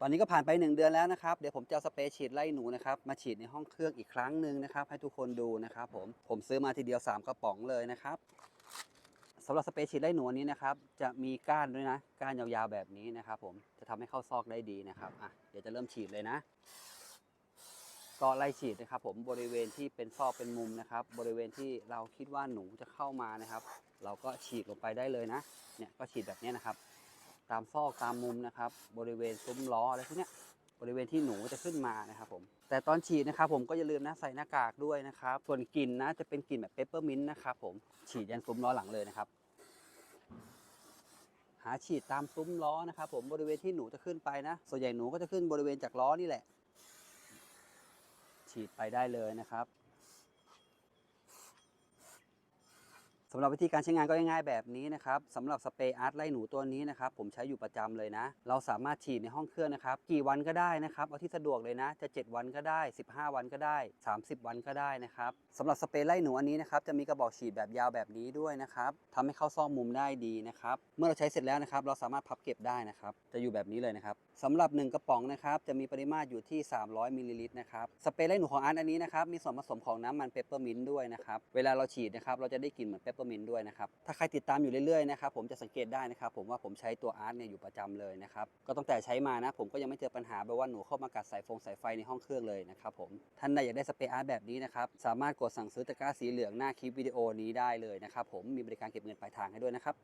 ตอนนี้ก็ผ่านไป 1 เดือนแล้วนะครับ เดี๋ยวผมจะเอาสเปรย์ฉีดไล่หนูนะครับ มาฉีดในห้องเครื่องอีกครั้งหนึ่งนะครับ ให้ทุกคนดูนะครับผม ผมซื้อมาทีเดียว 3 กระป๋องเลยนะครับสำหรับสเปรย์ฉีดไล่หนูนนี้นะครับ จะมีก้านด้วยนะ ก้านยาวๆแบบนี้นะครับผม จะทำให้เข้าซอกได้ดีนะครับ อะ เดี๋ยวจะเริ่มฉีดเลยนะ ก็ไล่ฉีดนะครับ ผม บริเวณที่เป็นซอกเป็นมุมนะครับ บริเวณที่เราคิดว่าหนูจะเข้ามานะครับ เราก็ฉีดลงไปได้เลยนะ เนี่ย ก็ฉีดแบบนี้นะครับ ตามซอกตามมุมนะครับ บริเวณซุ้มล้ออะไรพวกนี้บริเวณที่หนูจะขึ้นมานะครับผมแต่ตอนฉีดนะครับผมก็อย่าลืมนะใส่หน้ากากด้วยนะครับ ส่วนกลิ่นนะจะเป็นกลิ่นแบบเปปเปอร์มินต์นะครับผมฉีดยันซุ้มล้อหลังเลยนะครับ หาฉีดตามซุ้มล้อนะครับผมบริเวณที่หนูจะขึ้นไปนะ ส่วนใหญ่หนูก็จะขึ้นบริเวณจากล้อนี่แหละ ฉีดไปได้เลยนะครับ สำหรับวิธีการใช้งานก็ง่ายๆแบบนี้นะครับสำหรับสเปรย์อาร์ตไล่หนูตัวนี้นะครับผมใช้อยู่ประจำเลยนะ เราสามารถฉีดในห้องเครื่องนะครับกี่วันก็ได้นะครับเอาที่สะดวกเลยนะ จะ 7 วันก็ได้ 15 วันก็ได้ 30 วันก็ได้นะครับสำหรับสเปรย์ไล่หนูอันนี้นะครับจะมีกระบอกฉีดแบบยาวแบบนี้ด้วยนะครับทำให้เข้าซอมมุมได้ดีนะครับเมื่อเราใช้เสร็จแล้วนะครับเราสามารถพับเก็บได้นะครับจะอยู่แบบนี้เลยนะครับสำหรับ 1 กระป๋องนะครับจะมีปริมาตรอยู่ที่ 300มิลลิลิตรนะครับสเปรย์ไล่หนูของอาร์ตอันนี้นะครับมีส่วนผสมของน้ำมันเปปเปอร์มินต์ด้วยนะครับเวลาเราฉีดนะครับเราจะได้กลิ่นเหมือนเปปเปอร์มินด้วยนะครับ ถ้าใครติดตามอยู่เรื่อยๆนะครับผมจะสังเกตได้นะครับผมว่าผมใช้ตัวอาร์ตเนี่ยอยู่ประจำเลยนะครับ ก็ตั้งแต่ใช้มานะผมก็ยังไม่เจอปัญหาแบบว่าหนูเข้ามากัดสายฟงสายไฟในห้องเครื่องเลยนะครับผม ท่านใดอยากได้สเปรย์อาร์ตแบบนี้นะครับสามารถกดสั่งซื้อตะกร้าสีเหลืองหน้าคลิปวิดีโอนี้ได้เลยนะครับผมมีบริการเก็บเงินปลายทางให้ด้วยนะครับ